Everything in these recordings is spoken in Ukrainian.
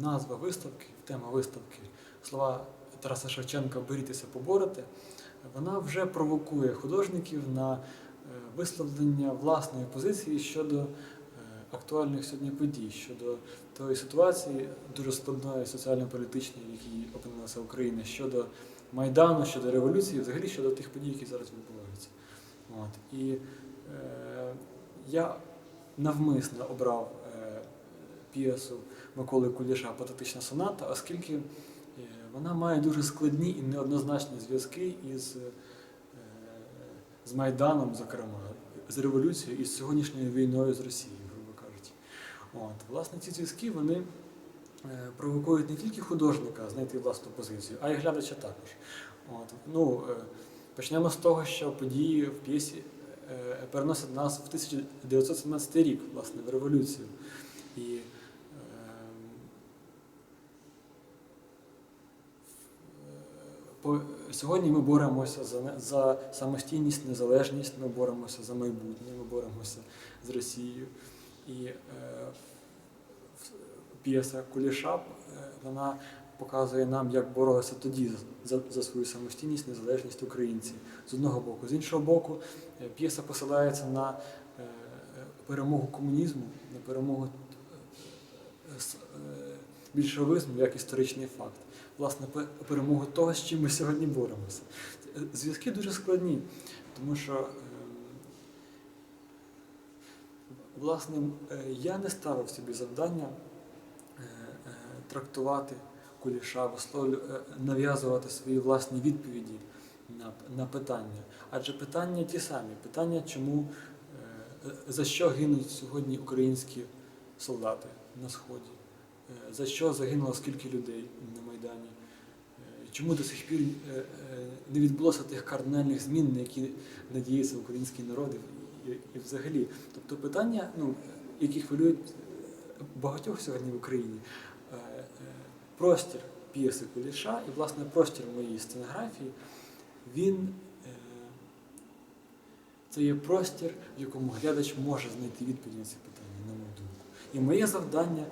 назва виставки, тема виставки, слова Тараса Шевченка Борітеся, поборете, вона вже провокує художників на е, висловлення власної позиції щодо е, актуальних сьогодні подій, щодо тої ситуації дуже складної соціально-політичної, в якій опинилася Україна, щодо Майдану, щодо революції, взагалі щодо тих подій, які зараз відбуваються. От. І е, я навмисно обрав е, п'єсу Миколи Куліша Патетична соната, оскільки е, вона має дуже складні і неоднозначні зв'язки із, е, з Майданом, зокрема, з революцією і з сьогоднішньою війною з Росією, грубо кажучи. От. Власне, ці зв'язки вони е, провокують не тільки художника знайти власну позицію, а й глядача також. От. Ну, почнемо з того, що події в п'єсі переносять нас в 1917 рік, власне, в революцію. І е, по, сьогодні ми боремося за, за самостійність, незалежність, ми боремося за майбутнє, ми боремося з Росією. І е, п'єса Куліша е, вона показує нам, як боролися тоді за, за свою самостійність, незалежність українці з одного боку. З іншого боку, е, п'єса посилається на е, перемогу комунізму, на перемогу е, більшовизму як історичний факт. Власне, перемогу того, з чим ми сьогодні боремося. Е, Зв'язки дуже складні, тому що ем, власне е, я не ставив собі завдання е, е, трактувати куліша, е, нав'язувати свої власні відповіді на, на питання. Адже питання ті самі. Питання, чому, е, за що гинуть сьогодні українські солдати на Сході, Е, за що загинуло скільки людей на Майдані, Е, чому до сих пір е, е, не відбулося тих кардинальних змін, на які надіється український народ і, взагалі. Тобто питання, ну, які хвилюють е, багатьох сьогодні в Україні, е, е, простір п'єси Куліша і, власне, простір моєї сценографії, він е, це є простір, в якому глядач може знайти відповідь на ці питання, на мою думку. І моє завдання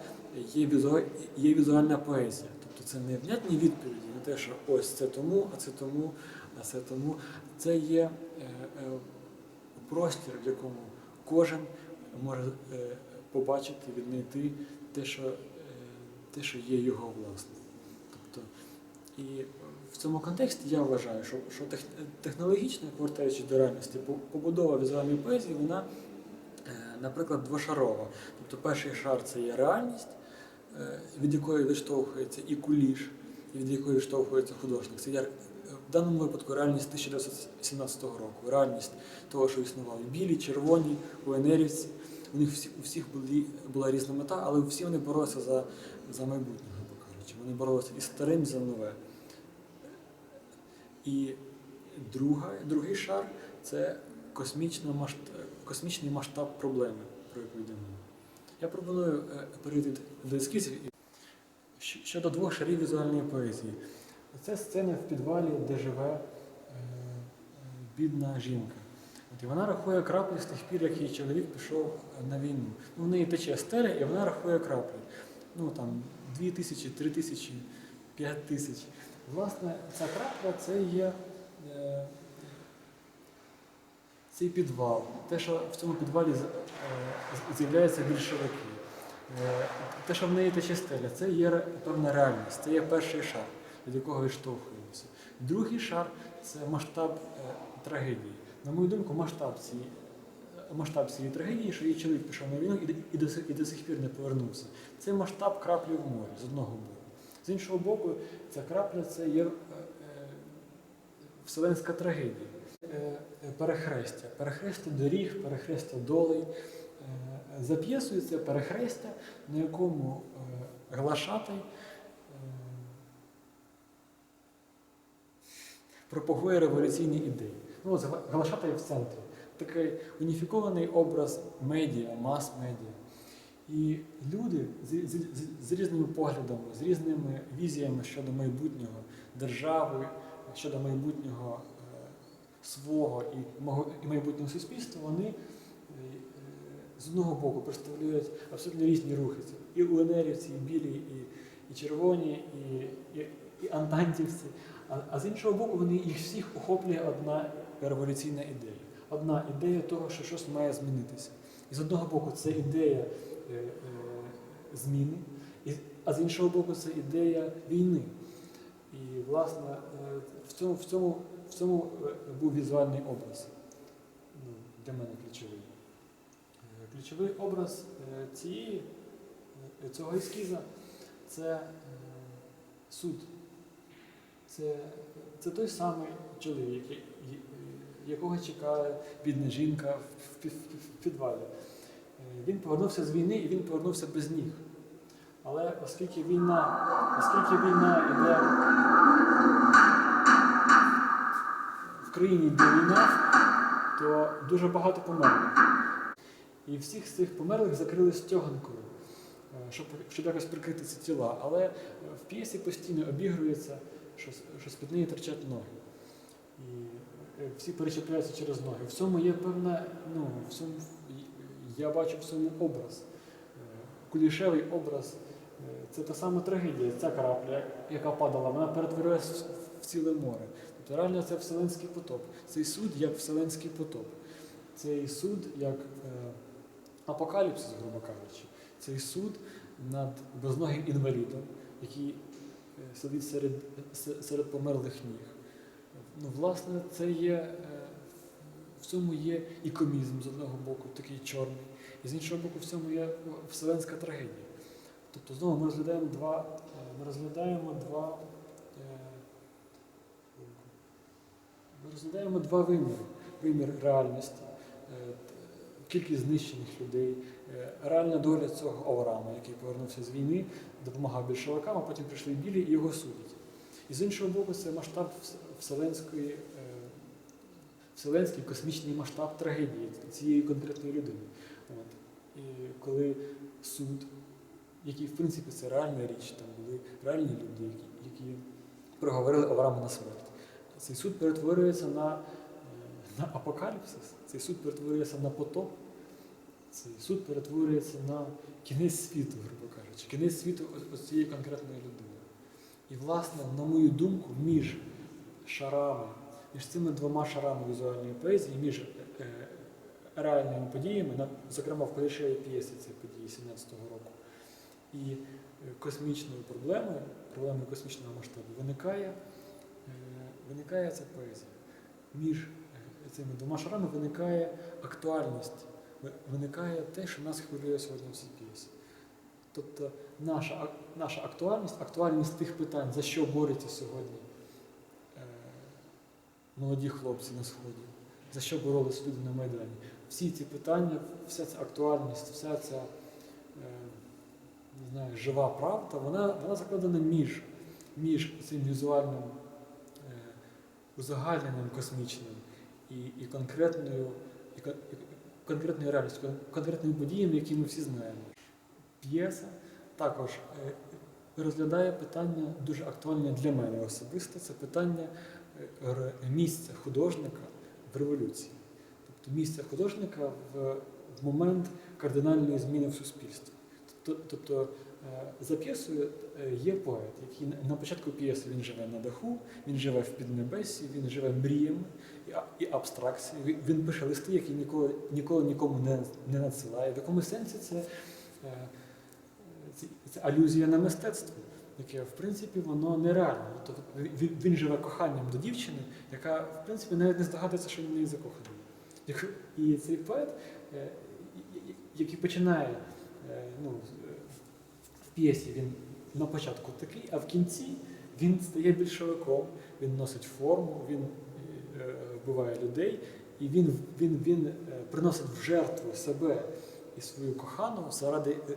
є, візу... є візуальна поезія. Тобто це не внятні відповіді на те, що ось це тому, а це тому, а це тому. Це є е, е, простір, в якому кожен може е, побачити, віднайти те, що, те, що є його власним. Тобто, і в цьому контексті я вважаю, що, що тех, технологічно, повертаючись до реальності, побудова візуальної поезії, вона, наприклад, двошарова. Тобто перший шар це є реальність, від якої відштовхується і куліш, і від якої відштовхується художник. Це є е, в даному випадку реальність 1917 року, реальність того, що існували білі, червоні, УНРівці. У них всі, у всіх були, була різна мета, але всі вони боролися за, за майбутнє, грубо кажучи. Вони боролися і старим, за нове. І друга, другий шар це масштаб, космічний масштаб проблеми, про яку йде мова. Я пропоную е, перейти до ескізів щодо двох шарів візуальної поезії. Це сцена в підвалі, де живе е, е, бідна жінка. І вона рахує краплі з тих пір, як її чоловік пішов на війну. Ну, в неї тече стеля, і вона рахує краплі. Ну там дві тисячі, три тисячі, п'ять тисяч. Власне, ця крапля це є е, цей підвал. Те, що в цьому підвалі е, з'являються більшовики. Е, Те, що в неї тече стеля, це є певна реальність, це є перший шар, від якого відштовхуємося. Другий шар це масштаб е, трагедії. На мою думку, масштаб цієї, масштаб цієї трагедії, що її чоловік пішов на війну і, до, сих- і до сих пір не повернувся. Це масштаб краплі в морі з одного боку. З іншого боку, ця крапля це є е, е, вселенська трагедія. Е, Перехрестя, перехрестя доріг, перехрестя долей. Е, За п'єсою це перехрестя, на якому е, глашатай пропагує революційні ідеї. Ну, глашатай в центрі. Такий уніфікований образ медіа, мас-медіа. І люди з, з, з, з різними поглядами, з різними візіями щодо майбутнього держави, щодо майбутнього свого і, мого, і майбутнього суспільства, вони е, з одного боку представляють абсолютно різні рухи. І УНРівці, і білі, і, і червоні, і, і, і антантівці. А, а з іншого боку, вони їх всіх охоплює одна революційна ідея. Одна ідея того, що щось має змінитися. І з одного боку, це ідея е, е, зміни, і, а з іншого боку, це ідея війни. І, власне, е, в цьому, в цьому, в цьому е, був візуальний образ ну, для мене ключовий. Е, Ключовий образ е, цієї, е, цього ескіза це суд. Це, це той самий чоловік, якого чекає бідна жінка в, підвалі. Він повернувся з війни і він повернувся без ніг. Але оскільки війна, оскільки війна йде де війна, то дуже багато померлих. І всіх з цих померлих закрили стяганкою, е, щоб, щоб якось прикрити ці тіла. Але е, в п'єсі постійно обігрується, що, що з-під неї торчать ноги. І е, всі перечіпляються через ноги. В цьому є певна, ну, в цьому, я бачу в цьому образ, кулішевий образ. Це та сама трагедія, ця крапля, яка падала, вона перетворилася в ціле море. Тобто реально це вселенський потоп. Цей суд як вселенський потоп. Цей суд як е, апокаліпсис, грубо кажучи. Цей суд над безногим інвалідом, який е, сидить серед, серед померлих ніг. Ну, власне, це є, е, в цьому є і комізм з одного боку, такий чорний, і з іншого боку, в цьому є вселенська трагедія. Тобто знову ми розглядаємо два, е, ми розглядаємо два, е, ми розглядаємо два виміри. Вимір реальності, е, кількість знищених людей, е, реальна доля цього Авраама, який повернувся з війни, допомагав більшовикам, а потім прийшли білі і його судять. І з іншого боку, це масштаб вселенської, е, вселенський космічний масштаб трагедії цієї конкретної людини. От. І коли суд, який в принципі це реальна річ, там були реальні люди, які, які приговорили Авраама на смерть. Цей суд перетворюється на, е, на апокаліпсис, цей суд перетворюється на потоп, цей суд перетворюється на кінець світу, грубо кажучи, кінець світу ось- цієї конкретної людини. І, власне, на мою думку, між шарами, між цими двома шарами візуальної поезії, між е, реальними подіями, зокрема в Кулішевій п'єсі це події 17-го року, і е, космічною проблемою, проблемою космічного масштабу, виникає, е, виникає ця поезія. Між е, цими двома шарами виникає актуальність, виникає те, що нас хвилює сьогодні в цій п'єсі. Тобто наша, наша актуальність, актуальність тих питань, за що борються сьогодні е, молоді хлопці на Сході, за що боролися люди на Майдані. Всі ці питання, вся ця актуальність, вся ця е, не знаю, жива правда, вона, вона закладена між, між цим візуальним узагальненим космічним і, і конкретною, і, конкретною реальністю, конкретними подіями, які ми всі знаємо. П'єса також е, розглядає питання дуже актуальне для мене особисто. Це питання е, місця художника в революції. Тобто місця художника в, момент кардинальної зміни в суспільстві. Тобто, за п'єсою е, є поет, який на- початку п'єси він живе на даху, він живе в піднебесі, він живе мріями і, абстракцією. Він- пише листи, які ніколи, ніколи нікому не, не надсилає. В якомусь сенсі це, е, це, це алюзія на мистецтво, яке в принципі воно нереальне. Тобто він, живе коханням до дівчини, яка в принципі навіть не здогадується, що він неї закоханий. І цей поет, е, який починає е, ну, е, п'єсі, він на початку такий, а в кінці він стає більшовиком, він носить форму, він е, вбиває людей, і він, він, він е, приносить в жертву себе і свою кохану заради е,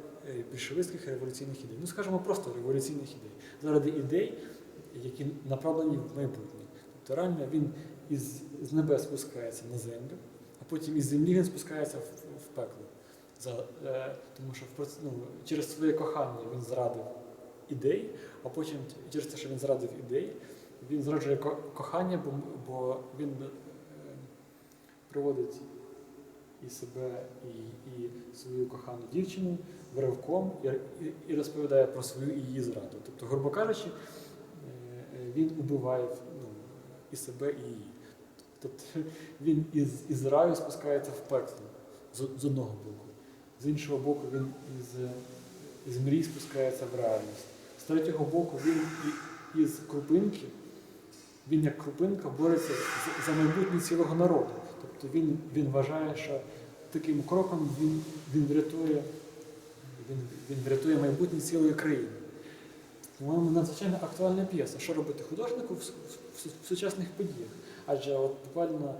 більшовицьких революційних ідей. Ну, скажімо, просто революційних ідей, заради ідей, які направлені в майбутнє. Тобто реально він із, з небес спускається на землю, а потім із землі він спускається в, в пекло. За, е, тому що в, ну, через своє кохання він зрадив ідей, а потім через те, що він зрадив ідей, він зраджує ко- кохання, бо, бо він е, приводить і себе, і, і свою кохану дівчину виривком і, і, і розповідає про свою її зраду. Тобто, грубо кажучи, е, він убиває ну, і себе, і її. Тобто він із, із раю спускається в пекло з, з одного боку. З іншого боку, він із, із мрій спускається в реальність. З третього боку, він із крупинки, він як крупинка бореться за- майбутнє цілого народу. Тобто він, він вважає, що таким кроком він, він, врятує, він, він врятує майбутнє цілої країни. По-моєму, надзвичайно актуальна п'єса. Що робити художнику в, в, в сучасних подіях? Адже от буквально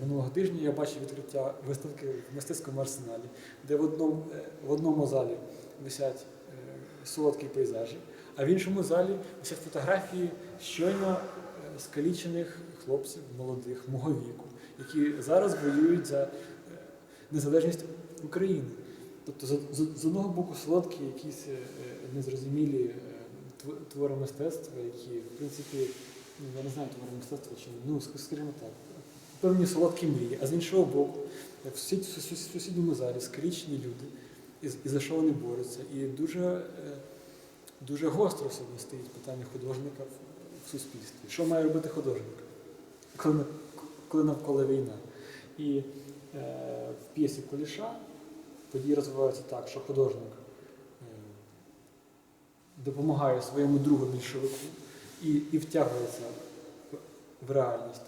минулого тижня я бачив відкриття виставки в мистецькому арсеналі, де в одному, е, в одному залі висять е, солодкі пейзажі, а в іншому залі висять фотографії щойно е, скалічених хлопців, молодих, мого віку, які зараз воюють за е, незалежність України. Тобто, з, одного боку, солодкі якісь е, е, незрозумілі е, твори мистецтва, які, в принципі, ну, я не знаю, твори мистецтва чи ну, скажімо так, певні солодкі мрії, а з іншого боку, в сусід- сус- сус- сусідньому залі скалічені люди, і, і за що вони борються. І дуже, е, дуже гостро сьогодні стоїть питання художника в, суспільстві. Що має робити художник, коли, коли навколо війна? І е, в п'єсі Куліша події розвиваються так, що художник е, допомагає своєму другу більшовику і, і втягується в реальність.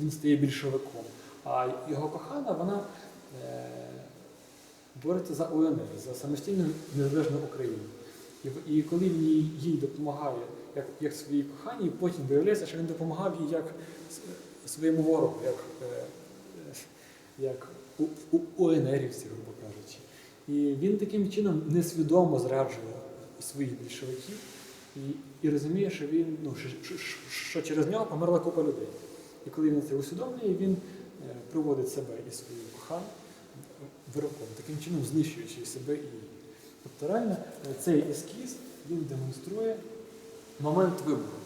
Він- стає більшовиком. А його кохана, вона е, бореться за УНР, за самостійну незалежну Україну. І, і коли він їй, допомагає як, як своїй коханій, потім виявляється, що він допомагав їй як своєму ворогу, як, е, е, як у, у, УНРівці, грубо кажучи. І він таким чином несвідомо зраджує своїх більшовиків і, і розуміє, що він ну, що, що через нього померла купа людей. І коли він це усвідомлює, він е, приводить себе і свою кохану вироком, таким чином знищуючи себе і її. Тобто реально е, цей ескіз він демонструє момент вибору,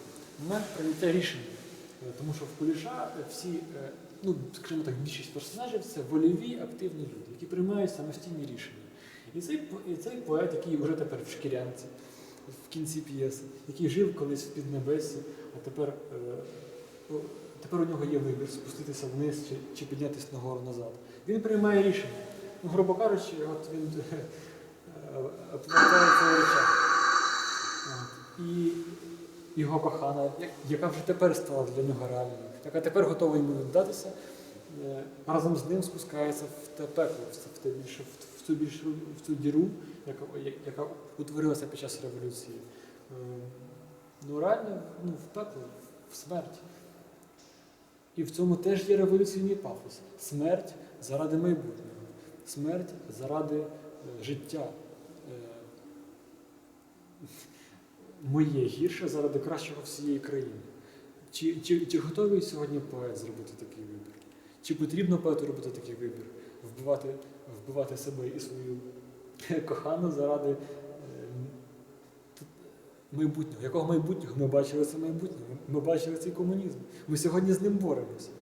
момент прийняття рішення. Е, Тому що в Куліша е, всі, е, ну, скажімо так, більшість персонажів це вольові, активні люди, які приймають самостійні рішення. І цей, і цей поет, який вже тепер в шкірянці, в кінці п'єси, який жив колись в Піднебесі, а тепер, е, тепер у нього є вибір спуститися вниз чи, чи піднятися нагору назад. Він приймає рішення. Ну, грубо кажучи, от він е, е, повертається в речах. І його кохана, яка вже тепер стала для нього реальною, яка тепер готова йому віддатися, е, разом з ним спускається в те пекло, в, те більше, в, цю більшу в цю діру, яка, яка утворилася під час революції. Ну, реально, ну, в пекло, в смерть. І в цьому теж є революційний пафос. Смерть заради майбутнього, смерть заради е, життя. Е, моє гірше заради кращого всієї країни. Чи, чи, чи готовий сьогодні поет зробити такий вибір? Чи потрібно поету робити такий вибір? Вбивати, вбивати себе і свою кохану заради майбутнього? Якого майбутнього ми бачили це майбутнє? Ми бачили цей комунізм. Ми сьогодні з ним боремося.